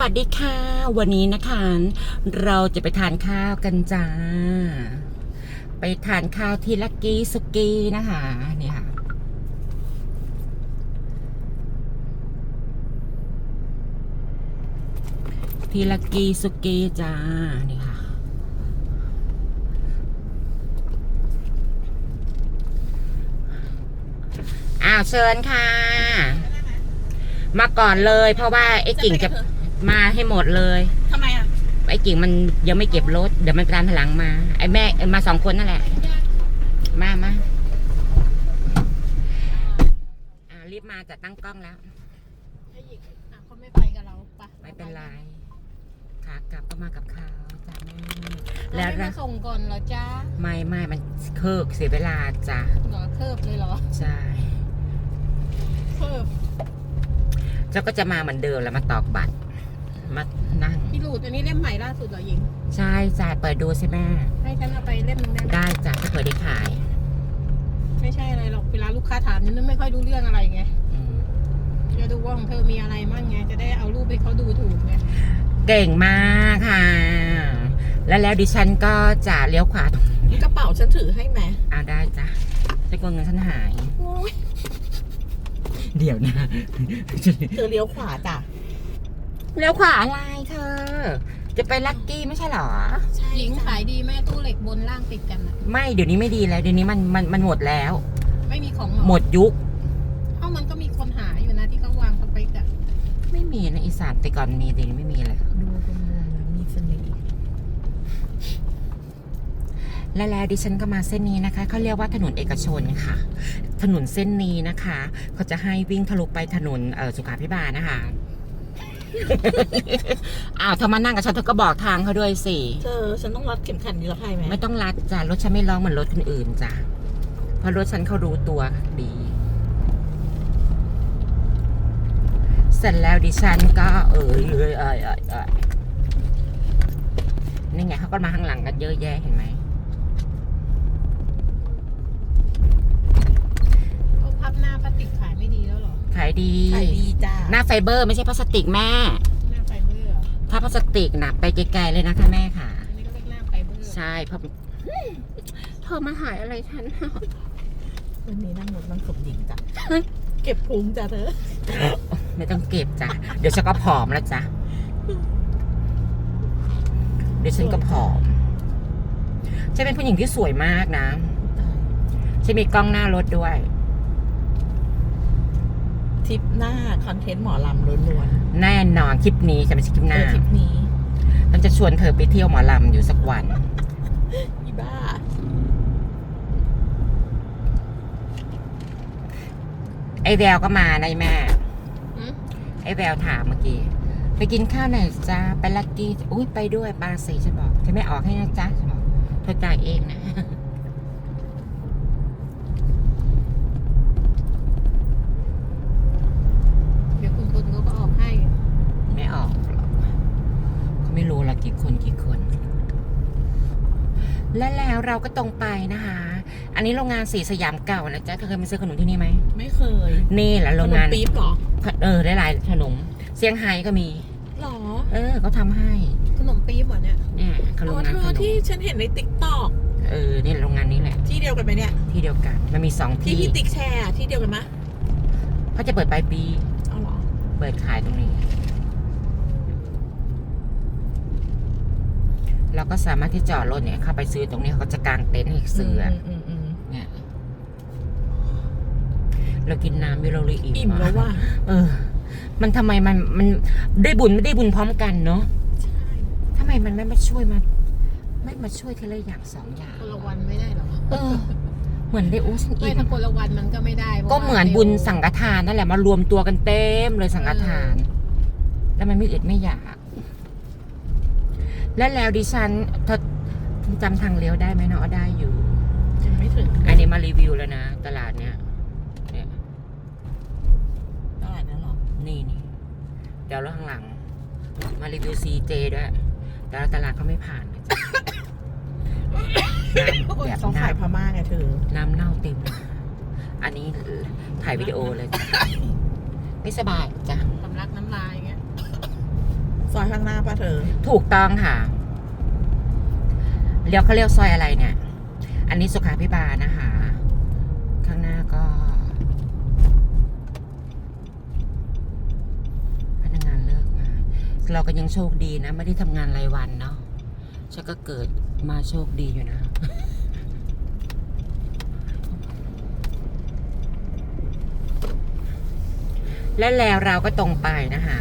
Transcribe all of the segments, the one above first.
สวัสดีค่ะ วันนี้นะคะ เราจะไปทานข้าวกันจ้า ไปทานข้าวที่ลักกี้สุกี้นะคะนี่ค่ะ ที่ลักกี้สุกี้จ้านี่ค่ะ อ้าวเชิญค่ะ มาก่อนเลยเพราะว่าไอ้กิ่งจะ มาให้หมดเลยทำไมอะไอ้กิ่งมันยังไม่เก็บรถเดี๋ยวมันตามถลังมา ไอ้แม่เอ้ยมาสองคนนั่นแหละ มามาอ่ารีบมาจะตั้งกล้องแล้วไอ้หญิงอะเขาไม่ไปกับเราปะไม่เป็นไรขากลับก็มากับเขาจ้าแม่แล้แล้ววไม่นะมาส่งก่อนเหรอจ้าไม่ไม่มันเคิกเสียเวลาจ้ะเหรอเคิบเลยเหรอใช่เคิบเจ้าก็จะมาเหมือนเดิมแล้วมาตอกบัตรมา นั่งพี่หลูดอันนี้เล่มใหม่ล่าสุดเหรอหญิง ใช่จ้ะเปิดดูสิแม่ ให้ฉันเอาไปเล่มหนึงได้ไหมได้จ้ะถ้าเปิดได้ขายไม่ใช่อะไรหรอกเวลาลูกค้าถามนี่ไม่ค่อยรู้เรื่องอะไรไงอืมจะดูว่าของเธอมีอะไรมั่งไง จะได้เอารูปให้เขาดูถูกไงเก่งมากค่ะ แล้วแล้วดิฉันก็จะเลี้ยวขวาตรงกระเป๋าฉันถือให้ไหมอ่าได้จ้ะจะกลัวเงินฉันหายเดี๋ยวนะ เธอเลี้ยวขวาจ้ะ เลี้ยวขวาอะไรเธอ จะไปลักกี้ไม่ใช่เหรอ ใช่หญิงขายดีแม่ตู้เหล็กบนล่างติดกันอะไม่เดี๋ยวนี้ไม่ดีแล้ว เดี๋ยวนี้มันมันมันหมดแล้ว ไม่มีของเรอหมดยุค เอ้ามันก็มีคนหาอยู่นะที่เขาวางสเปกอะไม่มีนะอีสานแต่ก่อนมีเดี๋ยวนี้ไม่มีเลย ดูตรงนู้นนะมีเสน่ห์และแล้วดิฉันก็มาเส้นนี้นะคะเขาเรียกว่าถนนเอกชนค่ะ ถนนเส้นนี้นะคะเขาจะให้วิ่งทะลุไปถนนเออสุขาพิบาลนะคะ อ้าวเธอมานั่งกับฉันเธอก็บอกทางเขาด้วยสิ เธอฉันต้องรัดเข็มขัดนิรภัยไหมไม่ต้องรัดจ้ะรถฉันไม่ร้องเหมือนรถคนอื่นจ้ะเพราะรถฉันเขารู้ตัวดี เสร็จแล้วดิฉันก็เออเอยเอยเอยเอยนี่ไงเขาก็มาข้างหลังกันเยอะแยะเห็นไหม เขาพับหน้าพลาสติกขายไม่ดีแล้วเหรอ ขายดีขายดีจ้าหน้าไฟเบอร์ไม่ใช่พลาสติกแม่ หน้าไฟเบอร์เหรอถ้าพลาสติกนะไปไกลๆเลยนะคะแม่ค่ะ อันนี้ก็เรียกหน้าไฟเบอร์ใช่เพราะเธอมาหายอะไรฉันวันนี้นั่งรถมันสมหญิงจ้ะเก็บพุงจ้ะเธอไม่ต้องเก็บจ้ะเดี๋ยวฉันก็ผอมแล้วจ้ะเดี๋ยวฉันก็ผอมฉันเป็นผู้หญิงที่สวยมากนะฉันมีกล้องหน้ารถด้วย ทริปหน้าคอนเทนต์หมอลำล้วนแน่นอนคลิปนี้จะไม่ใช่คลิปๆหเอน้าอทริปนี้ฉันจะชวนเธอไปเที่ยวหมอลำอยู่สักวัน อีบ้า ไอ้แววก็มาในะแม่ หืม ไอ้แววถามเมื่อกี้ ไปกินข้าวไหนจ้าไปลักกี้ อุ้ยไปด้วยปาสีฉันบอกฉันไม่ออกให้นะจ๊ะฉันบอกเธอจ่ายเองนะ เดี๋ยวคุณคุณเขาก็ออกให้ ไม่ออกหรอกเขาไม่รู้ละกี่คนกี่คน และแล้วเราก็ตรงไปนะคะ อันนี้โรงงานสีสยามเก่านะจ๊ะเธอเคยมาซื้อขนมที่นี่ไหมไม่เคย นี่แหละโรงงานขมปี๊บเหรอ เออได้หลายขนมเซี่ยงไฮ้ก็มี หรอ เออเขาทำให้ ขนมปี๊บเหรอเนี่ยเนี่ยเขาอ๋โรองงานเธขอนมที่ฉันเห็นในติ๊กต็อกเออนี่โรงงานนี้แหละ ที่เดียวกันไหมเนี่ย ที่เดียวกัน มันมีสองที่ ที่พี่ติ๊กแชร์อะที่เดียวกันไหมเขาจะเปิดปลายปี เอาเหรอ เปิดขายตรงนี้ เราก็สามารถที่จอดรถเนี่ยเข้าไปซื้อตรงนี้เขาก็จะกางเต็นท์ให้ซื้ออมอืมอืมเนี่ยเรากินน้ำวิโรลีอิ่อิ่มแล้วว่ะเออ มันทำไมมันมันได้บุญไม่ได้บุญพร้อมกันเนาะใช่ทำไมมันไม่มาช่วยมาไม่มาช่วยทีละอย่างสองอย่างคนละวันไม่ได้เหรอเออ เหมือนได้โอ้ฉันไม่อิ่มถ้าคนละวันมันก็ไม่ได้พราะก็ว่าเหมือนบุญสังฆทานนั่นแหละมารวมตัวกันเต็มเลยสังฆทาน แล้วมันไม่อึดไม่อยาก และแล้วดิฉันเธอจำทางเลี้ยวได้ไหมเนาะได้อยู่ยังไม่ถึงอันนี้มารีวิวแล้วนะ ตลาดเนี้ยเนี่ยตลาดนั้นเหรอ นี่นี่เดี๋ยวรถข้างหลัง มารีวิวซีเจด้วย แต่ละตลาดเขาไม่ผ่านนะจ๊ะน้ำแบบเขาน้ขายพม่าไงเธอำน้ำเน่าเต็มเลยอันนี้ถ่ายวิดีโอเลยจ้ะไม่สบายจ้ะสำลักน้ำลายเงี้ย ซอยข้างหน้าป่ะเธอ ถูกต้องค่ะเลี้ยวเขาเรียกซอยอะไรเนี่ย อันนี้สุขาพิบาลนะคะ ข้างหน้าก็พนักงานเลิกมาเราก็ยังโชคดีนะ ไม่ได้ทำงานรายวันเนาะฉันก็เกิดมาโชคดีอยู่นะและแล้วเราก็ตรงไปนะคะ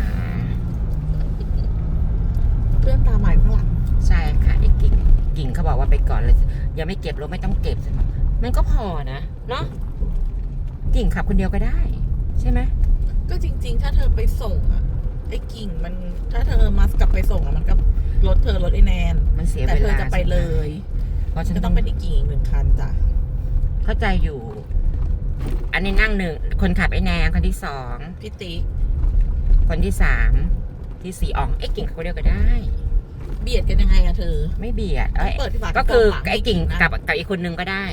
พื่อนตามมาอยู่ข้างหลังใช่ค่ะไอ้กิ่งกิ่งเขาบอกว่าไปก่อนเลยยังไม่เก็บรถไม่ต้องเก็บใช่ไหมมันก็พอนะเนาะกิ่งขับคนเดียวก็ได้ ใช่ไหมก็จริง ๆ ถ้าเธอไปส่งอะไอ้กิ่งมันถ้าเธอมากลับไปส่งอะมันก็รถเธอรถไอ้แนนมันเสียแต่เวเธอลาจะไปเลยเพราะฉันก็ต้ต้อองงเป็นไอ้กิ่งอีกหนึ่งคันจ้ะเข้าใจอยู่ อันนี้นั่งหนึ่งคนขับไอ้แนงคนที่สองพี่ติ๊กคนที่สาม ที่สี่อ๋องไอ้กิ่งขับคนเดียวก็ได้ เบียดกันยังไงอะเธอ ไม่เบียดเอ้ยเปิดที่ฝากระก็โปรงคือหลังไอ้กิ่งให้กิ่งนะกับกับอีกคนนึงก็ได้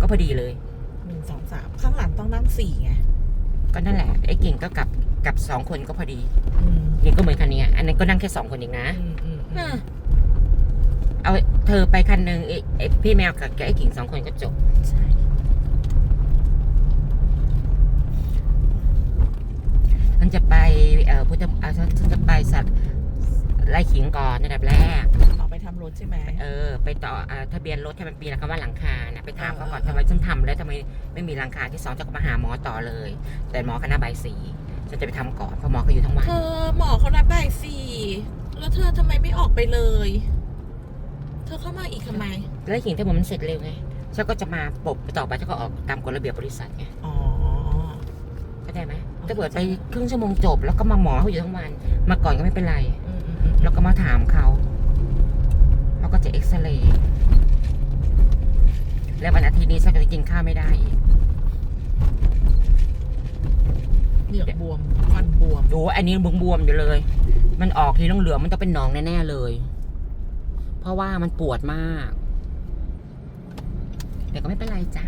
ก็พอดีเลยหนึ่งสองสามข้างหลังต้องนั่งสี่ไงก็นั่นแหละไอ้กิ่งก็กับกับสองคนก็พอดีอืมกิ่งก็เหมือนคันนี้อันนั้นก็นั่งแค่สองคนเองนะอืมอืมอืมเอาเธอไปคันหนึ่งไอ้ไอ้พี่แมวกับไอ้กิ่งสองคนก็จบใช่ ฉันจะไปเอ่อพุทธเอ่อ ฉันฉันจะไปสัตว์ไล่ขิงก่อนอันดับแรกเอาไปทำรถใช่ไหม เออ ไปต่อเอ่อทะเบียนรถให้มันปีนะคำว่าหลังคานะไปถามเขาก่อนเออทำไมฉันทำแล้วทำไมไม่มีหลังคาที่สองจะมาหาหมอต่อเลย แต่หมอคณะใบายสีฉันจะไปทำก่อนเพราะหมอเขาอยู่ทั้งวัน เธอหมอเขานัดบ่ายสี่แล้วเธอทำไมไม่ออกไปเลย เธอเข้ามาอีกทำไมแล้วขิงถ้ามันเสร็จเร็วไงฉันก็จะมาปบต่อไปฉันก็ออกตามกฎระเบียบบริษัทไงอ๋อเข้าใจไหม ถ้าเปิดไปครึ่งชั่วโมงจบ แล้วก็มาหมอเขาอยู่ทั้งวัน มาก่อนก็ไม่เป็นไรอืมอืมอืมแล้วก็มาถามเขาเขาก็จะเอ็กซเรย์แล้ววันอาทิตย์นี้ฉันก็จะกินข้าวไม่ได้อีกเหงือกบวมฟันบวมดูอันนี้บวมๆอยู่เลย มันออกทีเหลืองๆมันต้องเป็นหนองแน่ๆเลย เพราะว่ามันปวดมากแต่ก็ไม่เป็นไรจ้ะ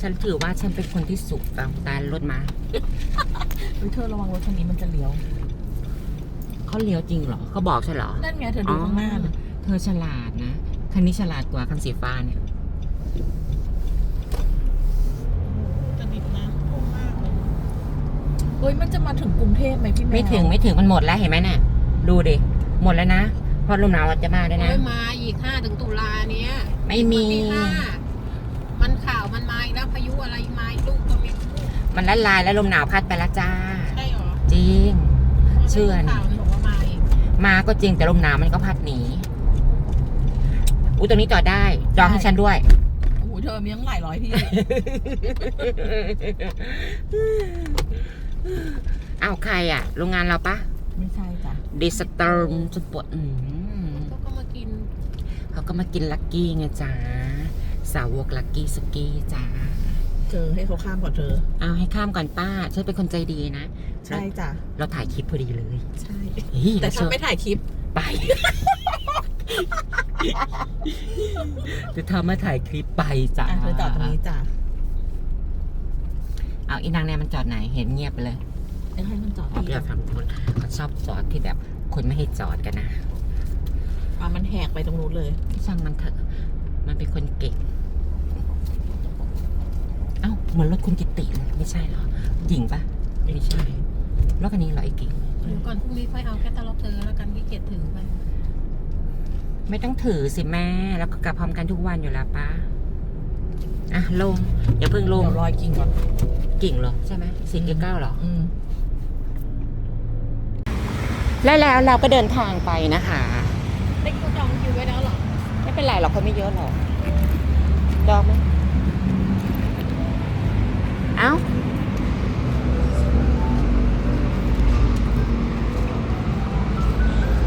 ฉันถือว่าฉันเป็นคนที่สุขเอาตายรถมา เฮ้ยเธอระวังรถคันนี้มันจะเลี้ยว เขาเลี้ยวจริงเหรอเขาบอกใช่เหรอ นั่นไงเธอดูข้างหน้าน่ะเธอฉลาดนะคันนี้ฉลาดกว่าคันสีฟ้าเนี่ย จะดิบนะพุ่งมากเลยเฮ้ยมันจะมาถึงกรุงเทพไหมพี่แมวไม่ถึงไม่ถึงมันหมดแล้วเห็นไหมเนี่ยดูดิหมดแล้วนะเพอลมหนาวจะมาด้วยนะโอ้ยมาอีกห้าถึงตุลาเนี้ยไม่มี วันที่ห้ามันข่าวมันมาอีกแล้วพายุอะไรมาอีกลูกก็ไม่รู้ มันละลายแล้วลมหนาวพัดไปแล้วจ้า ใช่หรอจริง เชื่อนี่ ข่าวมันบอกว่ามาอีกมาก็จริงแต่ลมหนาวมันก็พัดหนีอุ้ยตรงนี้จอดได้จองให้ฉันด้วย โอ้โหเธอมีตั้งหลายร้อยที่ อ้าวใครอะ โรงงานเราปะไม่ใช่จ้ะดิสเตอร์สปอร์ตก็ก็มากิน เขาก็มากินลักกี้ไงจ้าสาวกลักกี้สกี้จ้า เจอให้เขาข้ามก่อนเธอ เอาให้ข้ามก่อนป้าฉันเป็นคนใจดีนะ ใช่จ้ะ เราถ่ายคลิปพอดีเลยใช่ เฮ้ยแต่ฉันเราไม่ถ่ายคลิป ไปจะทำมาถ่ายคลิปไปจ้าอะเธอจอดตรงนี้จ้ะ เอาอีนางเนี่ยมันจอดไหน เห็นเงียบไปเลยเดี๋ยวให้มันจอดเขาที่เรียกฝั่งคนเขาชอบจอดที่แบบคนไม่ให้จอดกันนะอะมันแหกไปตรงนู้นเลยช่างมันเถอะ มันเป็นคนเก่ง เอ้าเหมือนรถคุณกิติเลยไม่ใช่เหรอหญิงปะไม่ใช่รถคันนี้เหรอไอ้กิ่งเดี๋ยวก่อนพรุ่งนี้ค่อยเอาแค่ตลอดเธอแล้วกันที่เกียจถือไปไม่ต้องถือสิแม่แล้วก็กลับพร้อมกันทุกวันอยู่แล้วป้าอะลงอย่าเพิ่งลงเดี๋ยวรอยกิ่งก่อนกิ่งเหรอใช่ไหมสี่เก้าเหรออืมและแล้วเราก็เดินทางไปนะคะเล็กก็จองคิวไว้แล้วเหรอ ไม่เป็นไรหรอกคนไม่เยอะหรอกดอกไหม เอ้า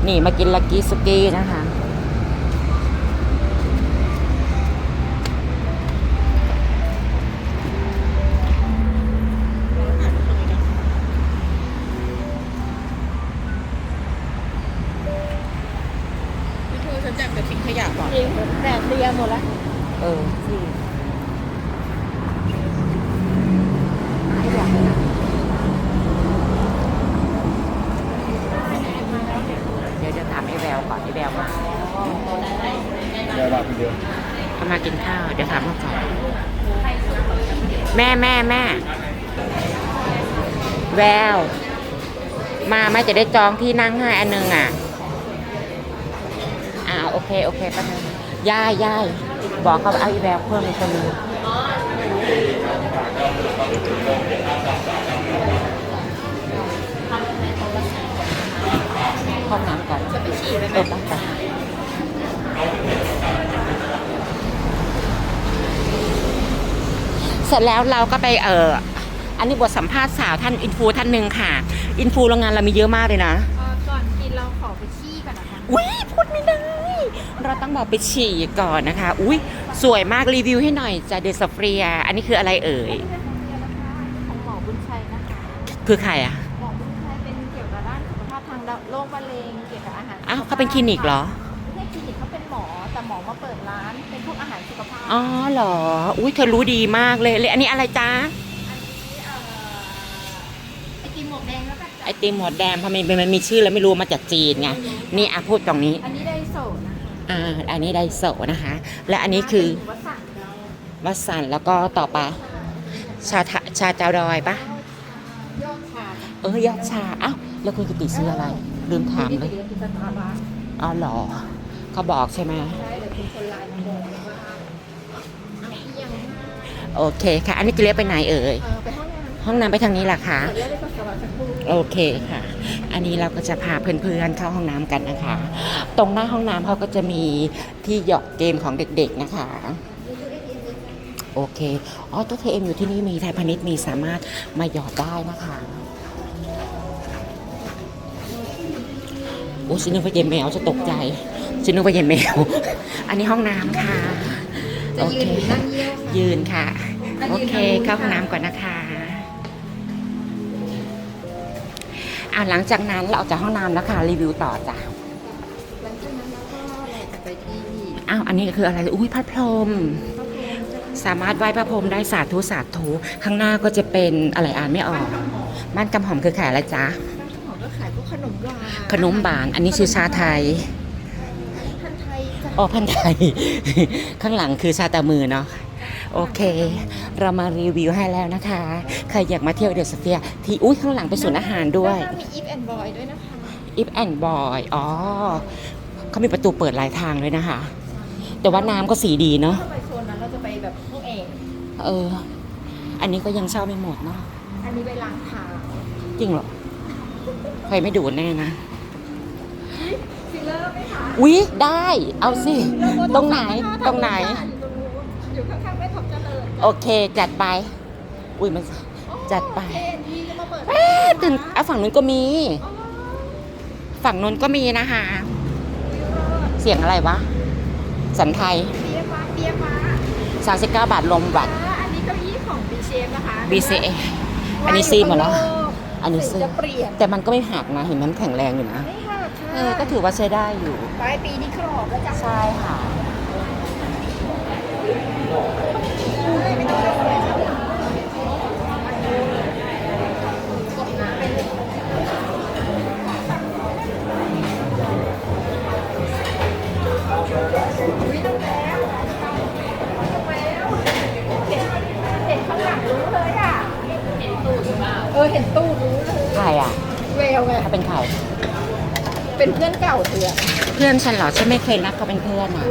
นี่มากินลักกี้สุกี้นะคะ ม่แม่แม่แวว มาไหม่จะได้จองที่นั่งให้อันหนึงอะ อ่าโอเคโอเคแป๊บนึงย่ายย่ายบอกเขาเอาอีแววเพิ่มอีกคนนึงห้องน้ำก่อนจะไปฉี่ไหมเออไปไป เสร็จแล้วเราก็ไปเอออันนี้บทสัมภาษณ์สาวท่านอินฟูท่านหนึ่งค่ะ อินฟูโรงงานเรามีเยอะมากเลยนะก่อนกินเราขอไปฉี่ก่อนนะคะอุ้ยพูดไม่ได้ เราต้องบอกไปฉี่ก่อนนะคะ อุ้ยสวยมากรีวิวให้หน่อยจากเดสเฟรีย อันนี้คืออะไรเอ่ยของหมอบุญชัยนะคะคือใครอะหมอบุญชัยเป็นเกี่ยวกับด้านสุขภาพทางโรคมะเร็งเกี่ยวกับอาหารอ้าวเขาเป็นคลินิกเหรอ อ๋อเหรอ อุ้ยเธอรู้ดีมากเลยเลยอันนี้อะไรจ๊ะไอติมหมวกแดงแล้วกันไอติมหมดแดงเพราะมันมันมีชื่อแล้วไม่รู้มาจากจีนไง นี่อะพูดตรงนี้ อันนี้ไดโซนะคะอ่า อันนี้ไดโซะนะคะ และอันนี้คือวัสันต์เราวัสสันแล้วก็ต่อไปชาทะชาจาวดอยปะยอดชา เออยอดชา อ้าว แล้วคุณกิติซื้ออะไร ลืมถามเลยเรียนที่สตาร์บัคอ๋อเหรอ เขาบอกใช่ไหมใช่เดี๋ยวคุณคนไลน์มาบอกว่าเอาที่ยัง โอเคค่ะ อันนี้จะเลี้ยวไปไหนเอ่ย เออไปห้องน้ำห้องน้ำไปทางนี้ล่ะคะ เดี๋ยวได้ปัสสาวะสักครู่ โอเคค่ะ อันนี้เราก็จะพาเพื่อนๆเข้าห้องน้ำกันนะคะ ตรงหน้าห้องน้ำเขาก็จะมีที่หยอกเกมของเด็กๆนะคะ โอเค อ๋อตัวเทเอ็มอยู่ที่นี่มีไทยพาณิชย์มีสามารถมาหยอดได้นะคะ โอ้ฉันนึกว่าเย็นแมวจะตกใจฉันนึกว่าเย็นแมว อันนี้ห้องน้ำค่ะ จะโอยืเคนหรือนั่งเยี่ยวค่ะ ยืนค่ะอะโอยืนเคทางนู้นเข้าห้องค่ะน้ำก่อนนะคะอ่าหลังจากนั้นเราออกจากห้องน้ำแล้วค่ะรีวิวต่อจ้ะหลังจากนั้นเราก็เราจะไปที่อ้าวอันนี้ก็คืออะไรอุ้ยพระพรหมพระพรหมเจ้าค่ะสามารถไหว้พระพรหมได้สาธุสาธุข้างหน้าก็จะเป็นอะไรอ่านไม่ออกบ้านกำหอมคือขายอะไรจ๊ะหมอก็ขายพวกขนมหวานขนมบานอันนี้ชื่อชาไทยท่านไทยจ้ะอ๋อพันไทย ข้างหลังคือชาตามือเนาะ โอเค เรามารีวิวให้แล้วนะคะ ใครอยากมาเที่ยวเดอะสเฟียร์ที่อุ้ยข้างหลังเป็นศูนย์อาหารด้วยแล้วก็มีอีฟแอนด์บอยด้วยนะคะ อิฟแอนบอยอ๋อเขามีประตูเปิดหลายทางเลยนะคะ แต่ว่าน้ำก็สีดีเนาะถ้าไปโซนนั้นเราจะไปแบบห้องเอง เออ อันนี้ก็ยังเช่าไม่หมดเนาะอันนี้ไปล้างเท้าจริงเหรอใครไม่ดูดแน่นะฟิลเลอร์ไหมคะ อุ๊ยได้ เอาสิ ตรงไหนตรงไหนอยู่ข้างๆแม่ท็อปเจริญ โอเคจัดไป อุ้ยมันจัดไปเอ็นทีจะมาเปิดเอ๊ะตื่นเอาฝั่งนู้นก็มี ฝั่งนู้นก็มีนะคะเสียงอะไรวะ สันไทยเบียร์ฟ้าเบียร์ฟ้า39บาทลมบัตรอันนี้เก้าอี้ของ B Shape นะคะ BCA อันนี้ซีหมดแล้วอันนี้ซีจะเปลี่ยนแต่มันก็ไม่หักนะ เห็นมันแข็งแรงอยู่นะไม่ค่ะเออก็ถือว่าใช้ได้อยู่ปลายปีนี้ครอบแล้วจ้ะใช่ค่ะ เห็นข้างหลังรู้เลยอะเห็นตู้เออเห็นตู้รู้เลยใครอะเวลไงถ้าเป็นใครเป็นเพื่อนเก่าเธอเพื่อนฉันเหรอฉันไม่เคยนับเขาเป็นเพื่อนอะ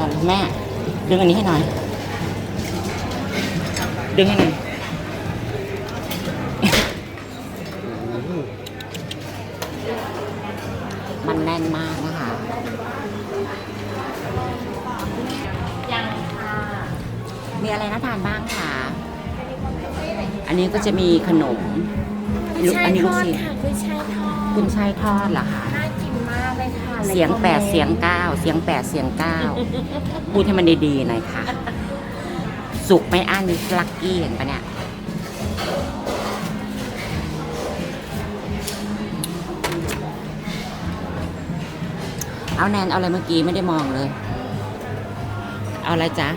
อันชันแม่ ดึงอันนี้ให้หน่อย ดึงให้หน่อยมันแน่นมากนะคะยังค่ะมีอะไรน่าทานบ้างคะอันนี้ก็จะมีขนมลูกอันนี้ลูกชิ้นค่ะกุ้ยช่ายทอดคุณชายทอดเหรอคะน่ากินมาก เลยค่ะเสียงแปดเสียงเก้าเสียงแปดเสียงเก้าพูดให้มันดีๆหน่อยค่ะ สุกไม่อั้นลักกี้เห็นปะเนี่ยเอาแนนเอาอะไรเมื่อกี้ไม่ได้มองเลย เอาอะไรจ๊ะ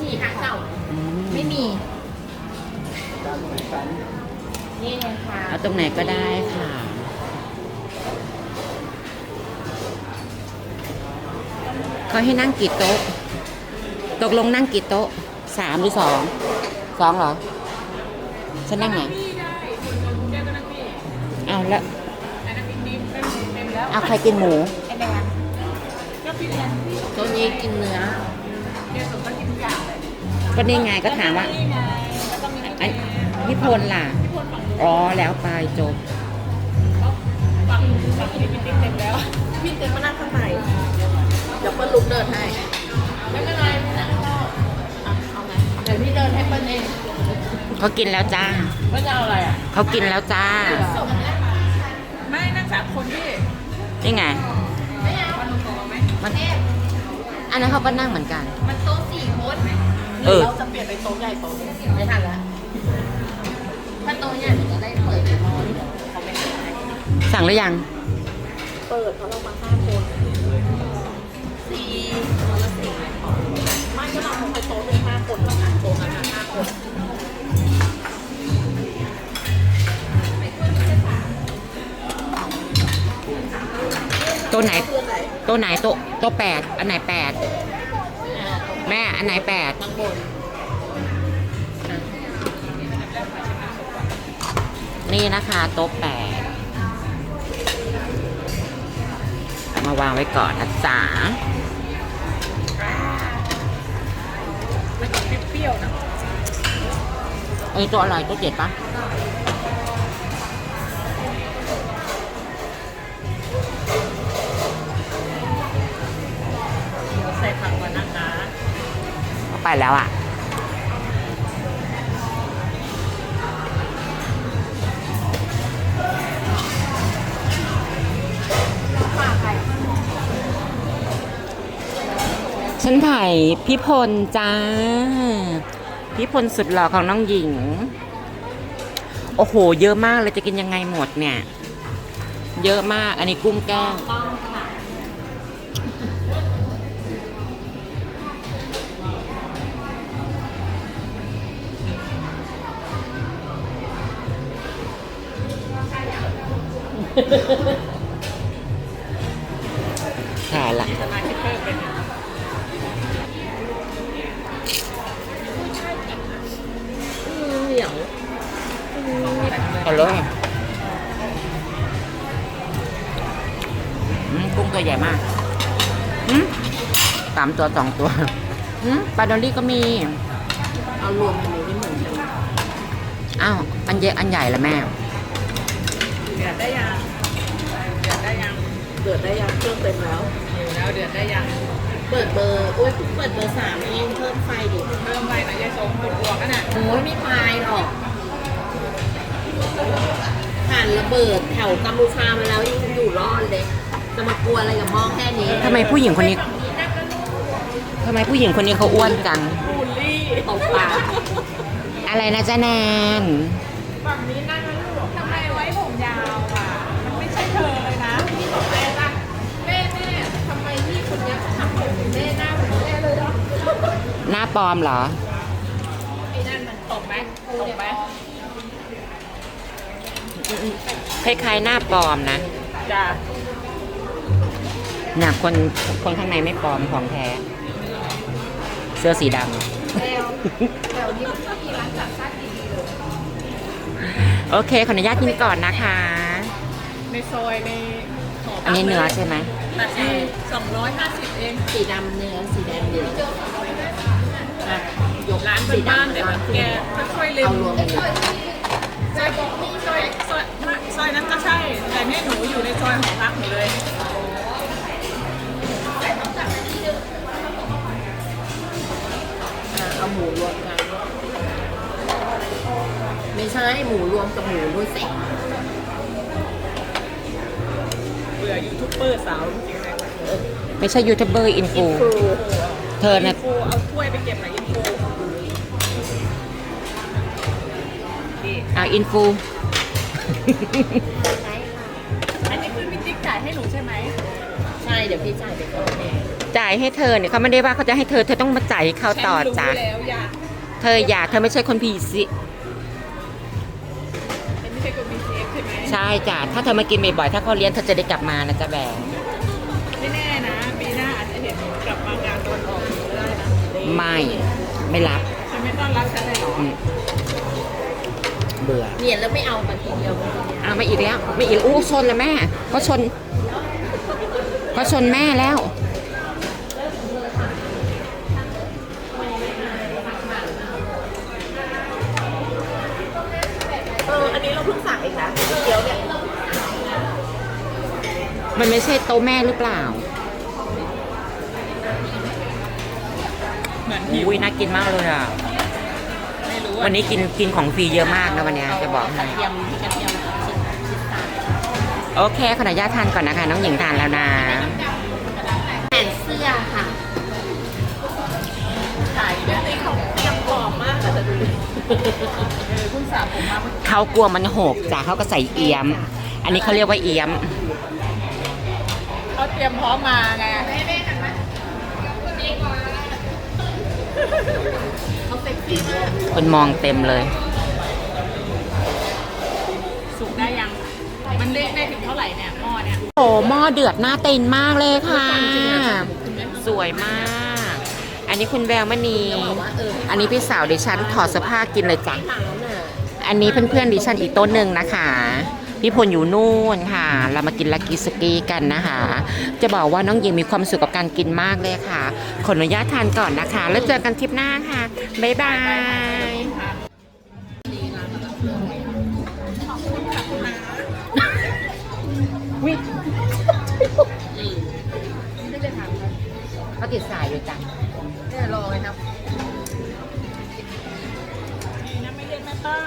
จีหาเก่าอืไม่มีมนี่ไงค่ะเอาตรงไหนก็ได้ค่ะ เขาให้นั่งกี่โต๊ะ ตกลงนั่งกี่โต๊ะสามหรือสองสองเหรอ ฉันนั่งไหนเอาแล้วเอาใครกินหมูตัวนี้กินเนื้อก็นี่ไงก็ถามว่าอันพี่พลล่ะ อ๋อแล้วไปจบพี่เต็มมานั่งข้างในเดี๋ยวเปิ้ลลุกเดินให้ไม่เป็นไรไม่นั่งรอบอะเอาไงเดี๋ยวพี่เดินให้เปิ้ลเองเขากินแล้วจ้าเปิ้ลจะเอาอะไรอะเขากินแล้วจ้า ไม่นั่งสามคนพี่นี่ไงมันอันนั้นเขาก็นั่งเหมือนกัน มันโต๊ะสี่คนเออเราจะเปลี่ยนเป็นโต๊ะใหญ่โต๊ะหนึ่งไม่ทันแล้วถ้าโต๊ะเนี่ยหนูจะได้เปิดนอนเขาไม่ให้สั่งหรือยัง เปิดเพราะเรามาห้าคน สี่คนละสี่ไม่ก็เราคงไปโต๊ะหนึ่งห้าคนแล้วนะโต๊ะนั้นนะห้าคนตัวไหน ตัวไหนต๊ะโต๊ะแปดอันไหนแปดแม่อันไหนแปดข้างบนนี่นะคะโต๊ะแปดมาวางไว้ก่อนนะจ๊ะ รี้ยวๆนะไอ้ตัวอร่อยตัวเจ็ดปะใส่ผักก่อนนะคะเอาไปแล้วอะ ฉันถ่ายพี่พลจ้า พี่พลสุดหล่อของน้องหญิง โอ้โห เยอะมากเลยจะกินยังไงหมดเนี่ย เยอะมาก อันนี้กุ้งแก้วถ่ กุ้งตัวใหญ่มากอืมสามตัวสองตัวอืมปลาดอลลี่ก็มี เอารวมกันเลยได้เหมือนกันอ้าวอันเยอะอันใหญ่ละแม่เดือดได้ยังเดือดได้ยังเดือดได้ยังเครื่องเต็มแล้วอยู่แล้วเดือดได้ยังเปิดเบอร์โอ้ยเพิ่งเปิดเบอร์สามเองเพิ่มไฟดิเพิ่มไฟหน่อยยายสมปวดหัวกันอะโอ้ยไม่พายหรอกผ่านระเบิดแถวกัมพูชามาแล้วยังอยู่รอดเลย จะมากลัวอะไรกับหม้อแค่นี้ทำไมผู้หญิงคนนี้ทำไมผู้หญิงคนนี้เขาอ้วนจังบูลลี่ตบปากอะไรนะจ๊ะแนนฝั่งนี้นั่งแล้วลูกทำไมไว้ผมยาวอะ มันไม่ใช่เธอเลยนะพี่ตกใจปะแม่แม่ทำไมพี่คนเนี้ยเขาทำผมเหมือนแม่หน้าเหมือนแม่เลยเนาะหน้าปลอมเหรอไอ้นั่นมันตกไหมตกไหมคล้ายๆหน้าปลอมนะจ้าน่ะคนคนข้างในไม่ปลอมของแท้ เสื้อสีดำโอเคขออนุญาตกินก่อนนะคะ ในซอยในหอันนี้เนื้อใช่ไหมตัดเองสองร้อยห้าสิบเองสีดำเนื้อสีแดงเนื้ออะยกร้านเป็นบ้านเดี๋ยวแบบแกค่อยๆเล็มเอารวมกันเลยซอยซอยซอยซอยนั้นก็ใช่ แต่เนี่ยหนูอยู่ในซอยของพักหนูเลย อะเอาหมูรวมกัน ไม่ใช่หมูรวมกับหมูด้วยสิเบื่อยูทูบเบอร์สาวจริงๆเลยไม่ใช่ยูทูบเบอร์อินฟูครูเธออินะนฟูเอาถ้วยไปเก็บหน่อยอินฟูนี่อ่าอินฟูอันนี้คือพี่ติ๊กจ่ายให้หนูใช่ไหม ใช่ เดี๋ยวพี่จ่ายไปก่อนเอง จ่ายให้เธอเนี่ยเขาไม่ได้ว่าเขาจะให้เธอเธอต้องมาจ่ายให้เขาต่อฉันรู้จ้ะแล้วอยากเธออยากเธอไม่ใช่คนผีสิเป็นใช่กลุ่ม BCF ใช่ไหมใช่จ้ะถ้าเธอมากินบ่อยๆถ้าเขาเลี้ยงเธอจะได้กลับมานะจ๊ะแบงไม่แน่นะปีหน้าอาจจะเห็นกลับมางานตอนออกก็ได้นะไม่ไม่รับฉันไม่ต้อนรับฉันเลยเหรออืมเบื่อเนียนแล้วไม่เอามาทีเดียวอ้าวไม่อีกแล้วไม่อีกอู้ชนแล้วแม่เขาชนเขาชนแม่แล้ว นนี้เราเพิ่งสั่งเองนะเกี๊ยวเนี่ยมันไม่ใช่โต๊ะแม่หรือเปล่าเหมือนหิวอุ้ยน่ากินมากเลยอะ ไม่รู้วันนี้กินกินของฟรีเยอะมากนะวันเนี้ยจะบอกให้ยำกระเทียมชิ้นชิ้นสามโอเคขออนุญาตทานก่อนนะคะ น้องหญิงทานแล้วนะแขนเสื้อค่ะขายเรื่องนี้ของเตรียมกรอบมากแต่ดูดิ เออเพิ่งสระผมมาเมื่อกี้เขากลัวมันหกจ้ะเขาก็ใส่เอียม อันนี้เขาเรียกว่าเอียม เขาเตรียมพร้อมมาไงเขาเซ็กซี่มากคนมองเต็มเลย สุกได้ยัง มันเละได้ถึงเท่าไหร่เนี่ยหม้อเนี่ย โอ้หม้อเดือดหน้าเต็นมากเลยค่ะ สวยมาก อันนี้คุณแววมณี อันนี้พี่สาวดิฉันถอดเสื้อผ้ากินเลยจ้ะหนังน่ะอันนี้เพื่อนๆดิฉันอีกโต๊ะหนึ่งนะคะ พี่พลอยู่นู่นค่ะ เรามากินลักกี้สกีกันนะคะ จะบอกว่าน้องหญิงมีความสุขกับการกินมากเลยค่ะ ขออนุญาตทานก่อนนะคะ แล้วเจอกันทริปหน้าค่ะ บ๊ายบายเขาติดสายอยู่จ้ะ เนี่ยรอเลยครับดีนะไม่เรียกแม่ป้า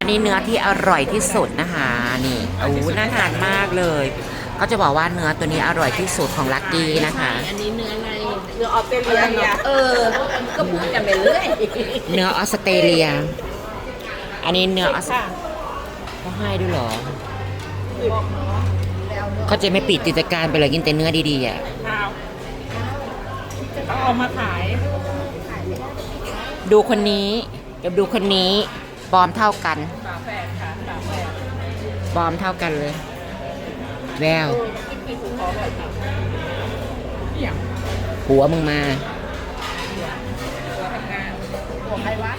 อันนี้เนื้อที่อร่อยที่สุดนะคะนี่โอ้น่าทานมากเลยเขาจะบอกว่าเนื้อตัวนี้อร่อยที่สุดของลักกี้นะคะ อันนี้เนื้ออะไรเรือออสเตรเลียเนี่ยเออ ก็พูดกันไปเรื่อยเนื้อออสเตรเลีย อันนี้เนื้อออสเขาให้ด้วยเหรอเขาจะไม่ปิดกิจการไปเลยกินแต่เนื้อดีๆอะข้าว เขาเอามาขาย ดูคนนี้กับดูคนนี้บอมเท่ากันฝาแฝดค่ะฝาแฝดปลอมเท่ากันเลย แววกินกี่ถุงพอแบบค่ะอย่างหัวมึงมาทำงานหัวใครวะ